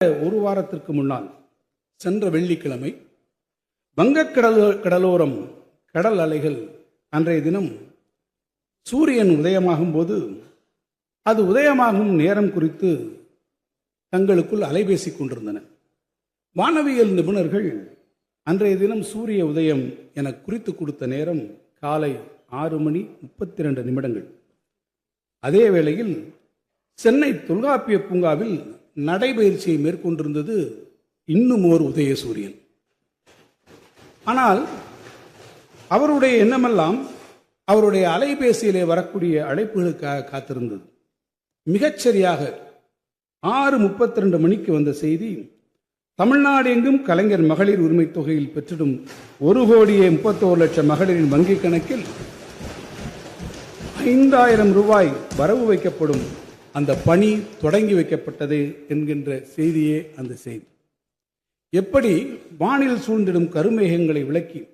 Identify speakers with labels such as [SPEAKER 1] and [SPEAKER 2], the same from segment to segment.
[SPEAKER 1] ஒரு வாரத்திற்கு முன்னால் சென்ற வெள்ளிக்கிழமை வங்கக்கடல் கடலோரம் கடல் அலைகள் அன்றைய தினம் சூரியன் உதயமாகும் போது அது உதயமாகும் நேரம் குறித்து தங்களுக்குள் அலைபேசி கொண்டிருந்தன. வானவியல் நிபுணர்கள் அன்றைய தினம் சூரிய உதயம் என குறித்து கொடுத்த நேரம் காலை ஆறு மணி முப்பத்தி ரெண்டு நிமிடங்கள். அதே வேளையில் சென்னை தொல்காப்பிய பூங்காவில் நடைபயிற்சியை மேற்கொண்டிருந்தது இன்னும் ஓர் உதய சூரியன் ஆனால் அவருடைய எண்ணமெல்லாம் அவருடைய அலைபேசியிலே வரக்கூடிய அழைப்புகளுக்காக காத்திருந்தது. மிகச்சரியாக ஆறு முப்பத்தி ரெண்டு மணிக்கு வந்த செய்தி தமிழ்நாடு எங்கும் கலைஞர் மகளிர் உரிமை தொகையில் பெற்றிடும் ஒரு கோடியே முப்பத்தோரு லட்சம் மகளிரின் வங்கிக் கணக்கில் ஐந்தாயிரம் ரூபாய் வரவு வைக்கப்படும் அந்த பணி தொடங்கி வைக்கப்பட்டது என்கின்ற செய்தியே அந்த செய்தி. எப்படி வானில் சூழ்ந்திடும் கருமேகங்களை விளக்கி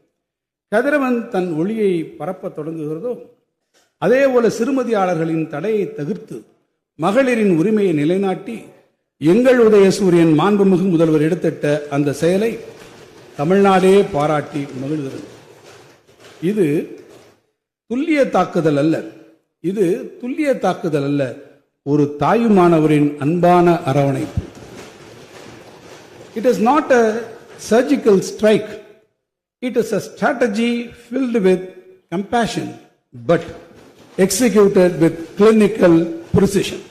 [SPEAKER 1] கதிரவன் தன் ஒளியை பரப்பத் தொடங்குகிறதோ அதே போல சிறுமதியாளர்களின் தடையை தவிர்த்து மகளிரின் உரிமையை நிலைநாட்டி எங்கள் உதயசூரியன் மாண்புமிகு முதல்வர் எடுத்திட்ட அந்த செயலை தமிழ்நாடே பாராட்டி மகிழ்கிறது. இது துல்லிய தாக்குதல் அல்ல. இது துல்லிய தாக்குதல் அல்ல. ஒரு தாயுமானவரின் அன்பான அரவணைப்பு. It is not a surgical strike it is a strategy filled with compassion but executed with clinical precision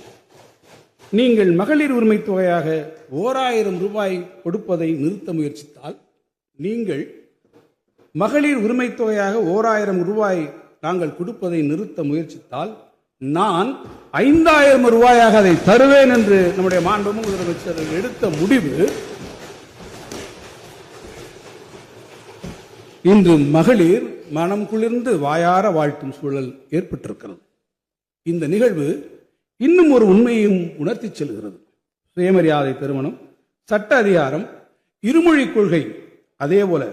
[SPEAKER 1] நீங்கள் மகளிர் உரிமை தொகையாக ஓராயிரம் ரூபாய் கொடுப்பதை நிறுத்த முயற்சித்தால் நீங்கள் மகளிர் உரிமை தொகையாக ஓராயிரம் ரூபாய் நாங்கள் கொடுப்பதை நிறுத்த முயற்சித்தால் நான் ஐந்தாயிரம் ரூபாயாக அதை தருவேன் என்று நம்முடைய மாண்பு முதலமைச்சர் எடுத்த முடிவு இன்று மகளிர் மனம் குளிர்ந்து வாயார வாழ்த்தும் சூழல் ஏற்பட்டிருக்கிறது. இந்த நிகழ்வு இன்னும் ஒரு உண்மையையும் உணர்த்தி செல்கிறது. சுயமரியாதை திருமணம் சட்ட அதிகாரம் இருமொழி கொள்கை அதேபோல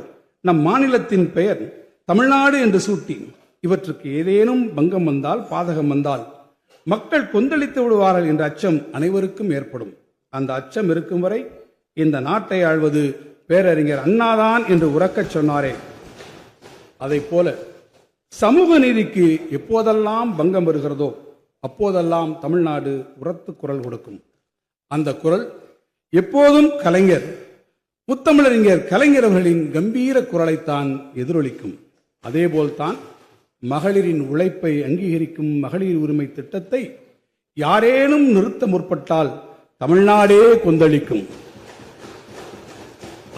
[SPEAKER 1] நம் மாநிலத்தின் பெயர் தமிழ்நாடு என்று சூட்டி இவற்றுக்கு ஏதேனும் பங்கம் வந்தால் பாதகம் வந்தால் மக்கள் கொந்தளித்து விடுவார்கள் என்ற அச்சம் அனைவருக்கும் ஏற்படும். அந்த அச்சம் இருக்கும் வரை இந்த நாட்டை ஆழ்வது பேரறிஞர் அண்ணாதான் என்று உறக்கச் சொன்னாரே. அதைப் போல சமூக நீதிக்கு எப்போதெல்லாம் பங்கம் வருகிறதோ அப்போதெல்லாம் தமிழ்நாடு உரத்து குரல் கொடுக்கும். அந்த குரல் எப்போதும் கலைஞர் முத்தமிழறிஞர் கலைஞர் அவர்களின் கம்பீர குரலைத்தான் எதிரொலிக்கும். அதேபோல்தான் மகளிரின் உழைப்பை அங்கீகரிக்கும் மகளிர் உரிமை திட்டத்தை யாரேனும் நிறுத்த முற்பட்டால் தமிழ்நாடே கொந்தளிக்கும்.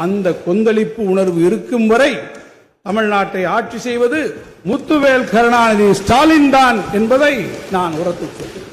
[SPEAKER 1] அந்த கொந்தளிப்பு உணர்வு இருக்கும் வரை தமிழ்நாட்டை ஆட்சி செய்வது முத்துவேல் கருணாநிதி ஸ்டாலின் தான் என்பதை நான் உரத்து சொல்கிறேன்.